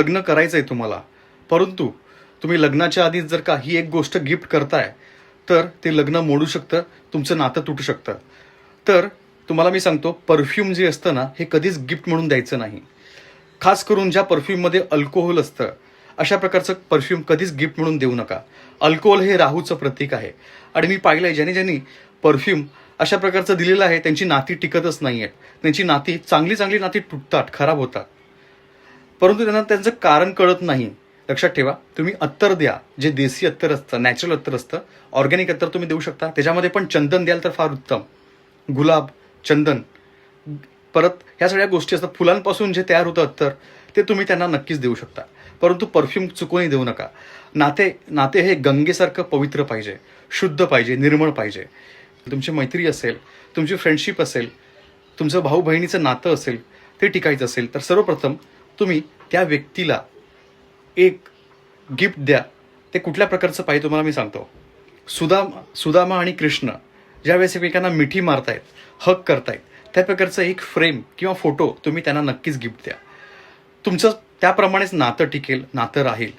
लग्न करायचं आहे तुम्हाला. परंतु तुम्ही लग्नाच्या आधीच जर का ही एक गोष्ट गिफ्ट करताय तर ते लग्न मोडू शकतं तुमचं नातं तुटू शकतं. तर तुम्हाला मी सांगतो परफ्यूम जे असतं ना हे कधीच गिफ्ट म्हणून द्यायचं नाही. खास करून ज्या परफ्यूममध्ये अल्कोहोल असतं अशा प्रकारचं परफ्यूम कधीच गिफ्ट म्हणून देऊ नका. अल्कोहोल हे राहूचं प्रतीक आहे. आणि मी पाहिलंय ज्यांनी ज्यांनी परफ्यूम अशा प्रकारचं दिलेलं आहे त्यांची नाती टिकतच नाही आहेत त्यांची नाती चांगली चांगली नाती तुटतात खराब होतात. परंतु त्यांना त्यांचं कारण कळत नाही. लक्षात ठेवा तुम्ही अत्तर द्या जे देसी अत्तर असतं नॅचरल अत्तर असतं ऑर्गॅनिक अत्तर तुम्ही देऊ शकता. त्याच्यामध्ये पण चंदन द्याल तर फार उत्तम. गुलाब चंदन. परत ह्या सगळ्या गोष्टी असतात. फुलांपासून जे तयार होतं अत्तर ते तुम्ही त्यांना नक्कीच देऊ शकता. परंतु परफ्यूम चुकूनही देऊ नका. नाते नाते हे गंगेसारखं पवित्र पाहिजे शुद्ध पाहिजे निर्मळ पाहिजे. तुमची मैत्री असेल तुमची फ्रेंडशिप असेल तुमचं भाऊ बहिणीचं नातं असेल ते टिकायचं असेल तर सर्वप्रथम तुम्ही त्या व्यक्तीला एक गिफ्ट द्या. ते कुठल्या प्रकारचं पाहिजे तुम्हाला मी सांगतो. सुदाम सुदामा आणि कृष्ण ज्यावेळेस एकमेकांना मिठी मारतायत हक करतायत त्या प्रकारचं एक फ्रेम किंवा फोटो तुम्ही त्यांना नक्कीच गिफ्ट द्या. तुमचं त्याप्रमाणेच नातं टिकेल नातं राहील.